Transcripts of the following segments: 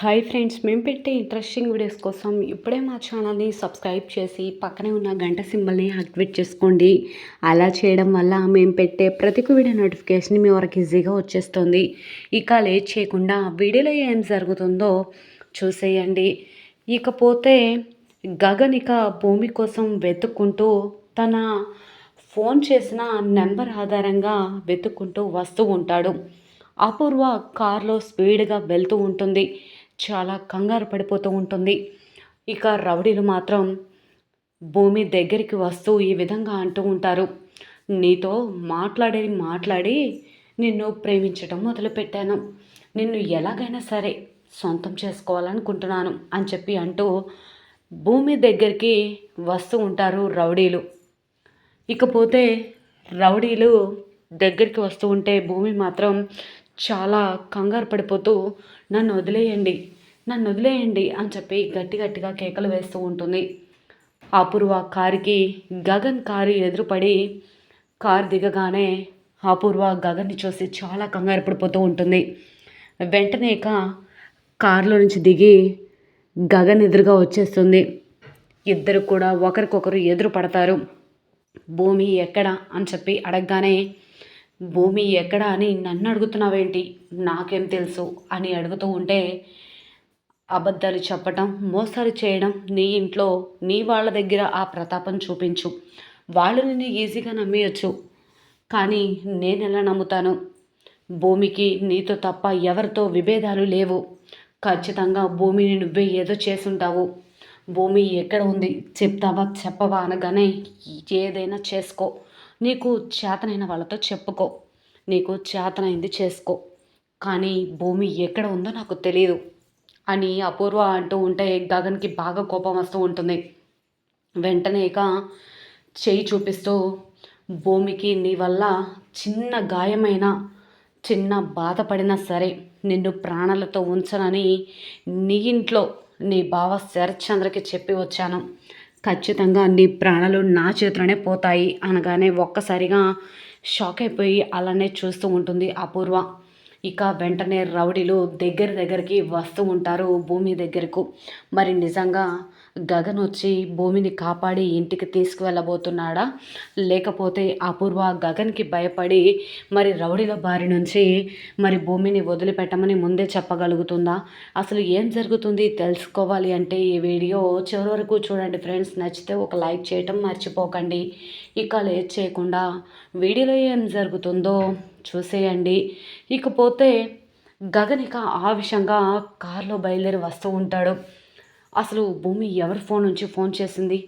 Hi friends మేము పెట్టే interesting videos కోసం ఇప్పుడే మా ఛానల్ని సబ్స్క్రైబ్ చేసి పక్కనే ఉన్న గంట సింబల్ని యాక్టివేట్ చేసుకోండి. అలా చేయడం వల్ల మేము పెట్టే ప్రతి వీడియో నోటిఫికేషన్ మీ వరకు ఈజీగా వచ్చేస్తుంది. ఇక లేట్ చేయకుండా వీడియోలో ఏం జరుగుతుందో చూసేయండి. ఇకపోతే గగన్ ఇక భూమి కోసం వెతుక్కుంటూ తన ఫోన్ చేసిన నెంబర్ ఆధారంగా వెతుక్కుంటూ వస్తూ ఉంటాడు. అపూర్వ కారులో స్పీడ్గా వెళ్తూ ఉంటుంది. చాలా కంగారు పడిపోతూ ఉంటుంది. ఇక రౌడీలు మాత్రం భూమి దగ్గరికి వస్తూ ఈ విధంగా అంటూ ఉంటారు. నీతో మాట్లాడి మాట్లాడి నిన్ను ప్రేమించడం మొదలుపెట్టాను. నిన్ను ఎలాగైనా సరే సొంతం చేసుకోవాలనుకుంటున్నాను అని చెప్పి అంటూ భూమి దగ్గరికి వస్తూ ఉంటారు రౌడీలు. ఇకపోతే రౌడీలు దగ్గరికి వస్తూ ఉంటే భూమి మాత్రం చాలా కంగారు పడిపోతూ నన్ను వదిలేయండి నన్ను వదిలేయండి అని చెప్పి గట్టి గట్టిగా కేకలు వేస్తూ ఉంటుంది. అపూర్వ కారుకి గగన్ కారు ఎదురుపడి కారు దిగగానే అపూర్వ గగన్ని చూసి చాలా కంగారు పడిపోతూ ఉంటుంది. వెంటనే ఇక కారులో నుంచి దిగి గగన్ ఎదురుగా వచ్చేస్తుంది. ఇద్దరు కూడా ఒకరికొకరు ఎదురు పడతారు. భూమి ఎక్కడ? అని చెప్పి అడగగానే భూమి ఎక్కడ అని నన్ను అడుగుతున్నావేంటి? నాకేం తెలుసు అని అడుగుతూ ఉంటే అబద్ధాలు చెప్పటం మోసాలు చేయడం నీ ఇంట్లో నీ వాళ్ళ దగ్గర ఆ ప్రతాపం చూపించు. వాళ్ళు నిన్ను ఈజీగా నమ్మేయచ్చు. కానీ నేను ఎలా నమ్ముతాను? భూమికి నీతో తప్ప ఎవరితో విభేదాలు లేవు. ఖచ్చితంగా భూమిని నువ్వే ఏదో చేసుంటావు. భూమి ఎక్కడ ఉంది? చెప్తావా చెప్పవా అనగానే ఏదైనా చేసుకో. నీకు చేతనైన వాళ్ళతో చెప్పుకో. నీకు చేతనైంది చేసుకో. కానీ భూమి ఎక్కడ ఉందో నాకు తెలియదు అని అపూర్వ అంటూ ఉంటే గగన్కి బాగా కోపం వస్తూ ఉంటుంది. వెంటనే ఇక చేయి చూపిస్తూ భూమికి నీ వల్ల చిన్న గాయమైన చిన్న బాధపడినా సరే నిన్ను ప్రాణాలతో ఉంచనని నీ ఇంట్లో నీ బావ శరత్చంద్రకి చెప్పి వచ్చాను. ఖచ్చితంగా నీ ప్రాణాలు నా చేతిలోనే పోతాయి అనగానే ఒక్కసారిగా షాక్ అయిపోయి అలానే చూస్తూ ఉంటుంది అపూర్వ. ఇక వెంటనే రౌడీలు దగ్గర దగ్గరికి వస్తూ ఉంటారు భూమి దగ్గరకు. మరి నిజంగా గగన్ వచ్చి భూమిని కాపాడి ఇంటికి తీసుకువెళ్ళబోతున్నాడా? లేకపోతే అపూర్వ గగన్కి భయపడి మరి రౌడీల బారి నుంచి మరి భూమిని వదిలిపెట్టమని ముందే చెప్పగలుగుతుందా? అసలు ఏం జరుగుతుంది తెలుసుకోవాలి అంటే ఈ వీడియో చివరి వరకు చూడండి ఫ్రెండ్స్. నచ్చితే ఒక లైక్ చేయటం మర్చిపోకండి. ఇక లేట్ చేయకుండా వీడియోలో ఏం జరుగుతుందో చూసేయండి. ఇకపోతే గగన్ ఇక ఆ విషయంగా కారులో బయలుదేరి వస్తూ ఉంటాడు. అసలు భూమి ఎవరి ఫోన్ నుంచి ఫోన్ చేసింది?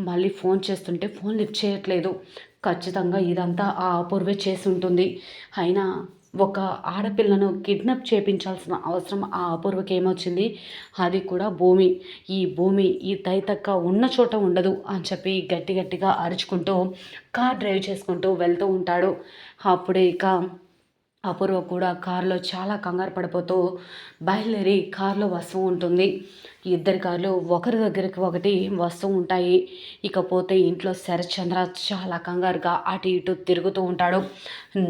మళ్ళీ ఫోన్ చేస్తుంటే ఫోన్ లిఫ్ట్ చేయట్లేదు. ఖచ్చితంగా ఇదంతా ఆ అపూర్వే చేసి ఉంటుంది. అయినా ఒక ఆడపిల్లను కిడ్నాప్ చేపించాల్సిన అవసరం ఆ అపూర్వకి ఏమొచ్చింది? అది కూడా భూమి. ఈ భూమి ఈ తైతక్క ఉన్న చోట ఉండదు అని చెప్పి గట్టి గట్టిగా అరుచుకుంటూ కార్ డ్రైవ్ చేసుకుంటూ వెళ్తూ ఉంటాడు. అప్పుడే ఇక అపూర్వ కూడా కారులో చాలా కంగారు పడిపోతూ బయలుదేరి కారులో వస్తూ ఉంటుంది. ఇద్దరి కార్లు ఒకరి దగ్గరికి ఒకటి వస్తూ ఉంటాయి. ఇకపోతే ఇంట్లో శరచంద్ర చాలా కంగారుగా అటు ఇటు తిరుగుతూ ఉంటాడు.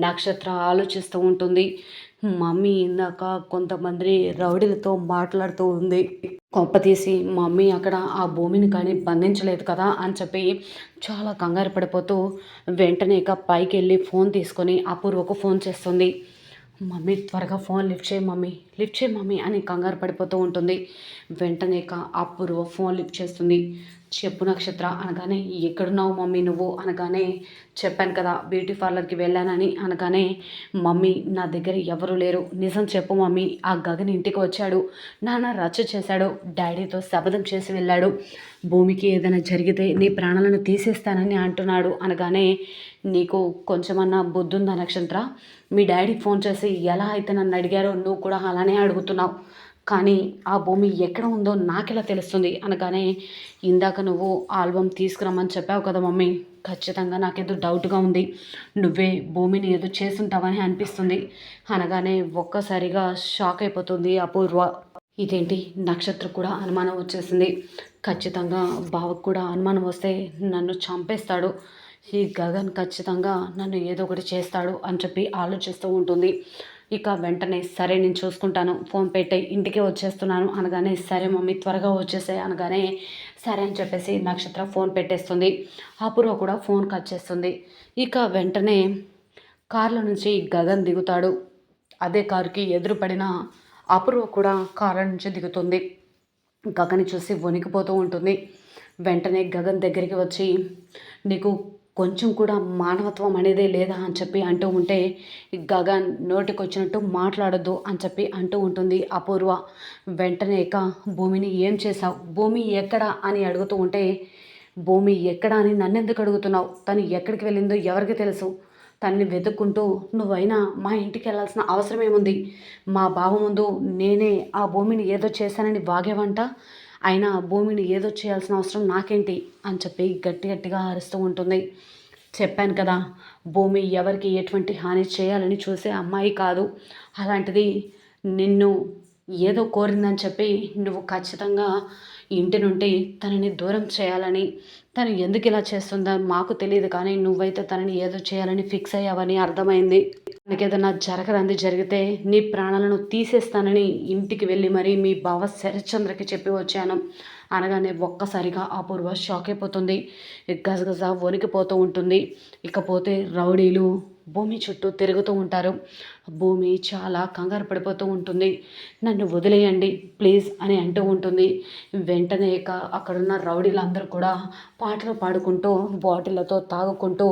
నక్షత్ర ఆలోచిస్తూ ఉంటుంది. మమ్మీ ఇందాక కొంతమంది రౌడీలతో మాట్లాడుతూ ఉంది. కొంప తీసి మమ్మీ అక్కడ ఆ భూమిని కానీ బంధించలేదు కదా అని చెప్పి చాలా కంగారు పడిపోతూ వెంటనే ఇక పైకి వెళ్ళి ఫోన్ తీసుకొని అపూర్వకు ఫోన్ చేస్తుంది. మమ్మీ త్వరగా ఫోన్ లిఫ్ట్ చేయి మమ్మీ లిఫ్ట్ చేయి మమ్మీ అని కంగారు పడిపోతూ ఉంటుంది. వెంటనే ఇక అపూర్వ ఫోన్ లిఫ్ట్ చేస్తుంది. చెప్పు నక్షత్ర అనగానే ఎక్కడున్నావు మమ్మీ నువ్వు? అనగానే చెప్పాను కదా బ్యూటీ పార్లర్కి వెళ్ళానని. అనగానే మమ్మీ నా దగ్గర ఎవరు లేరు. నిజం చెప్పు మమ్మీ. ఆ గగన్ ఇంటికి వచ్చాడు. నాన్న రచ్చ చేశాడు. డాడీతో శపథం చేసి వెళ్ళాడు. భూమికి ఏదైనా జరిగితే నీ ప్రాణాలను తీసేస్తానని అంటున్నాడు. అనగానే నీకు కొంచెమన్నా బుద్ధుందా నక్షత్ర మీ డాడీ ఫోన్ చేసి ఎలా అయితే నన్ను అడిగారో నువ్వు కూడా అలానే అడుగుతున్నావు. కానీ ఆ భూమి ఎక్కడ ఉందో నాకెలా తెలుస్తుంది? అనగానే ఇందాక నువ్వు ఆల్బమ్ తీసుకురమ్మని చెప్పావు కదా మమ్మీ. ఖచ్చితంగా నాకేదో డౌట్గా ఉంది. నువ్వే భూమిని ఏదో చేసుంటావని అనిపిస్తుంది. అనగానే ఒక్కసారిగా షాక్ అయిపోతుంది అపూర్వ. ఇదేంటి? నక్షత్ర కూడా అనుమానం వచ్చేసింది. ఖచ్చితంగా బావకు కూడా అనుమానం వస్తే నన్ను చంపేస్తాడు. ఈ గగన్ ఖచ్చితంగా నన్ను ఏదో ఒకటి చేస్తాడు అని చెప్పి ఆలోచిస్తూ ఉంటుంది. ఇక వెంటనే సరే నేను చూసుకుంటాను. ఫోన్ పెట్టే ఇంటికే వచ్చేస్తున్నాను అనగానే సరే మమ్మీ త్వరగా వచ్చేసే అనగానే సరే అని చెప్పేసి నక్షత్ర ఫోన్ పెట్టేస్తుంది. అపూర్వ కూడా ఫోన్ కట్ చేస్తుంది. ఇక వెంటనే కార్లో నుంచి గగన్ దిగుతాడు. అదే కారుకి ఎదురుపడిన అపూర్వ కూడా కారు నుంచి దిగుతుంది. గగన్ చూసి వణికిపోతూ ఉంటుంది. వెంటనే గగన్ దగ్గరికి వచ్చి నీకు కొంచెం కూడా మానవత్వం అనేదే లేదా అని చెప్పి అంటూ ఉంటే గగన్ నోటికి వచ్చినట్టు మాట్లాడద్దు అని చెప్పి అంటూ ఉంటుంది అపూర్వ. వెంటనే ఇక భూమిని ఏం చేశావు? భూమి ఎక్కడ అని అడుగుతూ ఉంటే భూమి ఎక్కడ అని నన్నెందుకు అడుగుతున్నావు? తను ఎక్కడికి వెళ్ళిందో ఎవరికి తెలుసు? తనని వెతుక్కుంటూ నువ్వైనా మా ఇంటికి వెళ్ళాల్సిన అవసరం ఏముంది మా బావ ముందు నేనే ఆ భూమిని ఏదో చేశానని వాగేవంట? అయినా భూమిని ఏదో చేయాల్సిన అవసరం నాకేంటి? అని చెప్పి గట్టి గట్టిగా అరుస్తూ ఉంటుంది. చెప్పాను కదా భూమి ఎవరికి ఎటువంటి హాని చేయాలని చూసే అమ్మాయి కాదు. అలాంటిది నిన్ను ఏదో కోరిందని చెప్పి నువ్వు ఖచ్చితంగా ఇంటి నుండి తనని దూరం చేయాలని తను ఎందుకు ఇలా చేస్తుందో మాకు తెలియదు కానీ నువ్వైతే తనని ఏదో చేయాలని ఫిక్స్ అయ్యావని అర్థమైంది. ఏదైనా జరగరంది జరిగితే నీ ప్రాణాలను తీసేస్తానని ఇంటికి వెళ్ళి మరీ మీ బావ శరత్చంద్రకి చెప్పి వచ్చాను. అనగానే ఒక్కసారిగా అపూర్వ షాక్ అయిపోతుంది. గజగజ వణికిపోతూ ఉంటుంది. ఇకపోతే రౌడీలు భూమి చుట్టూ తిరుగుతూ ఉంటారు. భూమి చాలా కంగారు పడిపోతూ ఉంటుంది. నన్ను వదిలేయండి ప్లీజ్ అని అంటూ ఉంటుంది. వెంటనే ఇక అక్కడున్న రౌడీలందరూ కూడా పాటలు పాడుకుంటూ బాటిళ్ళతో తాగుకుంటూ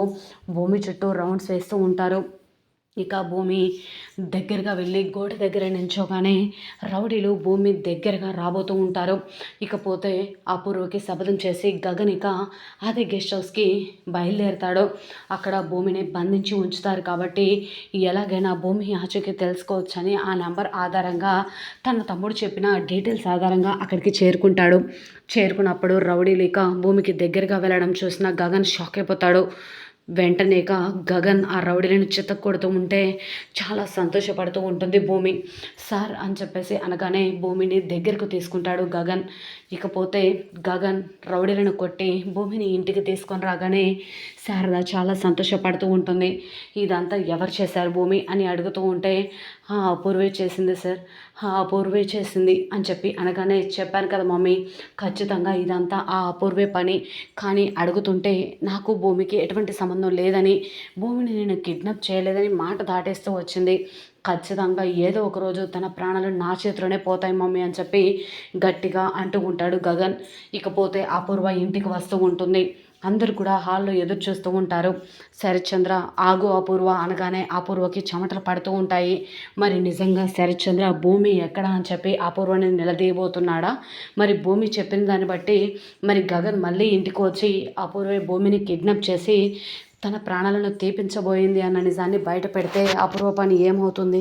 భూమి చుట్టూ రౌండ్స్ వేస్తూ ఉంటారు. ఇక భూమి దగ్గరగా వెళ్ళి గోడ దగ్గర నించోగానే రౌడీలు భూమి దగ్గరగా రాబోతూ ఉంటారు. ఇకపోతే అపూర్వకి శబదం చేసి గగన్ ఇక అదే గెస్ట్ హౌస్కి బయలుదేరుతాడు. అక్కడ భూమిని బంధించి ఉంచుతారు కాబట్టి ఎలాగైనా భూమి ఆచూకీ తెలుసుకోవచ్చని ఆ నెంబర్ ఆధారంగా తన తమ్ముడు చెప్పిన డీటెయిల్స్ ఆధారంగా అక్కడికి చేరుకుంటాడు. చేరుకున్నప్పుడు రౌడీలు ఇక భూమికి దగ్గరగా వెళ్ళడం చూసిన గగన్ షాక్ అయిపోతాడు. వెంటనేగా గగన్ ఆ రౌడీలను చితక్కొడుతూ ఉంటే చాలా సంతోషపడుతూ ఉంటుంది భూమి. సార్ అని చెప్పేసి అనగానే భూమిని దగ్గరకు తీసుకుంటాడు గగన్. ఇకపోతే గగన్ రౌడీలను కొట్టి భూమిని ఇంటికి తీసుకొని రాగానే శారద చాలా సంతోషపడుతూ ఉంటుంది. ఇదంతా ఎవరు చేశారు భూమి? అని అడుగుతూ ఉంటే అపూర్వే చేసింది సార్. అపూర్వే చేసింది అని చెప్పి అనగానే చెప్పాను కదా మమ్మీ ఖచ్చితంగా ఇదంతా ఆ అపూర్వే పని. కానీ అడుగుతుంటే నాకు భూమికి ఎటువంటి సంబంధం లేదని భూమిని నేను కిడ్నాప్ చేయలేదని మాట దాటేస్తూ వచ్చింది. ఖచ్చితంగా ఏదో ఒక రోజు తన ప్రాణాలు నా చేతిలోనే పోతాయి మమ్మీ అని చెప్పి గట్టిగా అంటూ ఉంటాడు గగన్. ఇకపోతే అపూర్వ ఇంటికి వస్తూ ఉంటుంది. అందరు కూడా హాల్లో ఎదురు చూస్తూ ఉంటారు. శరత్చంద్ర ఆగు అపూర్వ అనగానే అపూర్వకి చెమటలు పడుతూ ఉంటాయి. మరి నిజంగా శరత్చంద్ర భూమి ఎక్కడ అని చెప్పి అపూర్వని నిలదీయబోతున్నాడా? మరి భూమి చెప్పిన దాన్ని బట్టి మరి గగన్ మళ్ళీ ఇంటికి వచ్చి అపూర్వ భూమిని కిడ్నాప్ చేసి తన ప్రాణాలను తీపించబోయింది అన్న నిజాన్ని బయట పెడితే ఏమవుతుంది?